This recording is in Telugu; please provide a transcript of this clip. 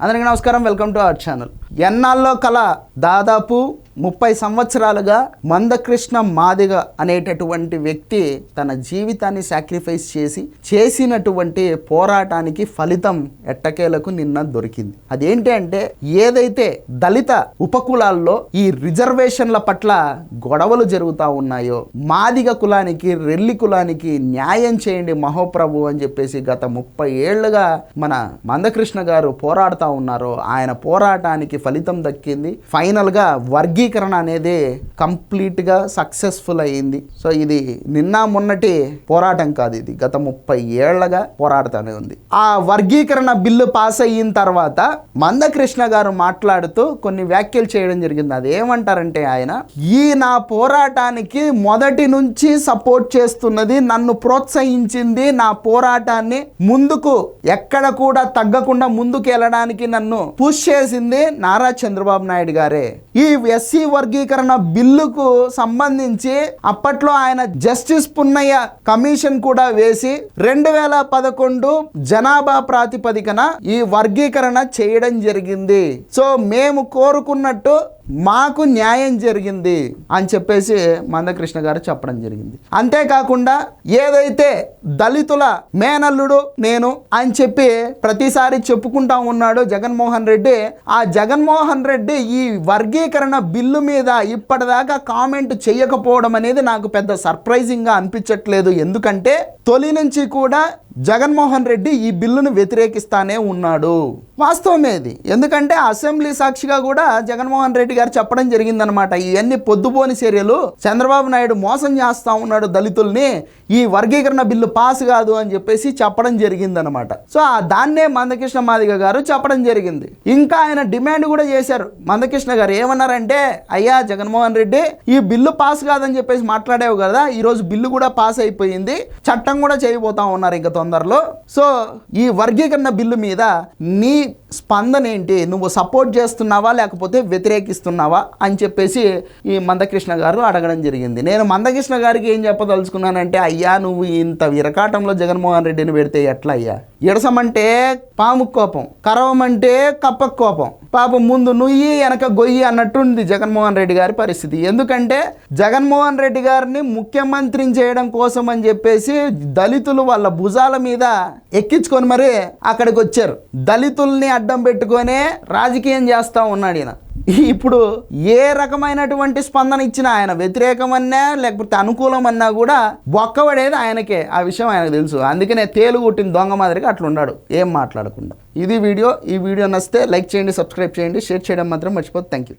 అందరికీ నమస్కారం. Welcome to our channel. ఎన్నాళ్ళలో కల దాదాపు ముప్పై సంవత్సరాలుగా మందకృష్ణ మాదిగ అనేటటువంటి వ్యక్తి తన జీవితాన్ని సాక్రిఫైస్ చేసి చేసినటువంటి పోరాటానికి ఫలితం ఎట్టకేలకు నిన్న దొరికింది. అదేంటి అంటే ఏదైతే దళిత ఉపకులాల్లో ఈ రిజర్వేషన్ల పట్ల గొడవలు జరుగుతూ ఉన్నాయో మాదిగ కులానికి రెల్లి కులానికి న్యాయం చేయండి మహోప్రభు అని చెప్పేసి గత ముప్పై ఏళ్ళుగా మన మందకృష్ణ గారు పోరాడుతూ ఉన్నారో ఆయన పోరాటానికి ఫలితం దక్కింది. ఫైనల్గా వర్గీ వర్గీకరణ అనేది కంప్లీట్గా సక్సెస్ఫుల్ అయ్యింది. సో ఇది నిన్న మొన్నటి పోరాటం కాదు ఇది. గత ముప్పై ఏళ్ళగా పోరాడుతూనే ఉంది. ఆ వర్గీకరణ బిల్లు పాస్ అయిన తర్వాత మందకృష్ణ గారు మాట్లాడుతూ కొన్ని వ్యాఖ్యలు చేయడం జరిగింది. అది ఏమంటారంటే ఆయన ఈ నా పోరాటానికి మొదటి నుంచి సపోర్ట్ చేస్తున్నది నన్ను ప్రోత్సహించింది నా పోరాటాన్ని ముందుకు ఎక్కడ కూడా తగ్గకుండా ముందుకు వెళ్ళడానికి నన్ను పుష్ చేసింది నారా చంద్రబాబు నాయుడు గారే. ఈ ఎస్సీ వర్గీకరణ బిల్లుకు సంబంధించి అప్పట్లో ఆయన జస్టిస్ పున్నయ్య కమిషన్ కూడా వేసి రెండు వేల పదకొండు జనాభా ప్రాతిపదికన ఈ వర్గీకరణ చేయడం జరిగింది. సో మేము కోరుకున్నట్టు మాకు న్యాయం జరిగింది అని చెప్పేసి మందకృష్ణ గారు చెప్పడం జరిగింది. అంతేకాకుండా ఏదైతే దళితుల మేనల్లుడు నేను అని చెప్పి ప్రతిసారి చెప్పుకుంటా ఉన్నాడు జగన్మోహన్ రెడ్డి ఆ జగన్మోహన్ రెడ్డి ఈ వర్గీకరణ బిల్లు మీద ఇప్పటిదాకా కామెంట్ చేయకపోవడం అనేది నాకు పెద్ద సర్ప్రైజింగ్గా అనిపించట్లేదు. ఎందుకంటే తొలి నుంచి కూడా జగన్మోహన్ రెడ్డి ఈ బిల్లును వ్యతిరేకిస్తానే ఉన్నాడు. వాస్తవమే ఇది. ఎందుకంటే అసెంబ్లీ సాక్షిగా కూడా జగన్మోహన్ రెడ్డి గారు చెప్పడం జరిగిందనమాట ఇవన్నీ పొద్దుపోని చర్యలు. చంద్రబాబు నాయుడు మోసం చేస్తా ఉన్నాడు దళితుల్ని. ఈ వర్గీకరణ బిల్లు పాస్ కాదు అని చెప్పేసి చెప్పడం జరిగిందనమాట సో ఆ దాన్నే మందకృష్ణ మాదిగ గారు చెప్పడం జరిగింది. ఇంకా ఆయన డిమాండ్ కూడా చేశారు. మందకృష్ణ గారు ఏమన్నారంటే అయ్యా జగన్మోహన్ రెడ్డి ఈ బిల్లు పాస్ కాదని చెప్పేసి మాట్లాడేవు కదా ఈరోజు బిల్లు కూడా పాస్ అయిపోయింది. చట్టం కూడా చేయబోతా ఉన్నారు ఇంకా తొందరలో. సో ఈ వర్గీకరణ బిల్లు మీద నీ స్పందన ఏంటి నువ్వు సపోర్ట్ చేస్తున్నావా? లేకపోతే వ్యతిరేకిస్తున్నావా? అని చెప్పేసి ఈ మందకృష్ణ గారు అడగడం జరిగింది. నేను మందకృష్ణ గారికి ఏం చెప్పదలుచుకున్నానంటే అయ్యా నువ్వు ఇంత విరకాటంలో జగన్మోహన్ రెడ్డిని పెడితే ఎట్లా అయ్యా ఇడసమంటే పాము కోపం కరవమంటే కప్ప కోపం పాపం ముందు నుయ్యి వెనక గొయ్యి అన్నట్టుంది జగన్మోహన్ రెడ్డి గారి పరిస్థితి. ఎందుకంటే జగన్మోహన్ రెడ్డి గారిని ముఖ్యమంత్రిని చేయడం కోసం అని చెప్పేసి దళితులు వాళ్ళ భుజాల మీద ఎక్కించుకొని మరి అక్కడికి వచ్చారు. దళితుల్ని అడ్డం పెట్టుకొనే రాజకీయం చేస్తూ ఉన్నాడు ఈయన. ఇప్పుడు ఏ రకమైనటువంటి స్పందన ఇచ్చినా ఆయన వ్యతిరేకమన్నా లేకపోతే అనుకూలమన్నా కూడా బొక్కబడేది ఆయనకే. ఆ విషయం ఆయనకు తెలుసు. అందుకనే తేలు కొట్టిన దొంగ మాదిరిగా అట్లా ఉన్నాడు ఏం మాట్లాడకుండా. ఇది వీడియో. ఈ వీడియో నచ్చితే లైక్ చేయండి సబ్స్క్రైబ్ చేయండి. షేర్ చేయడం మాత్రం మర్చిపోతే థ్యాంక్ యూ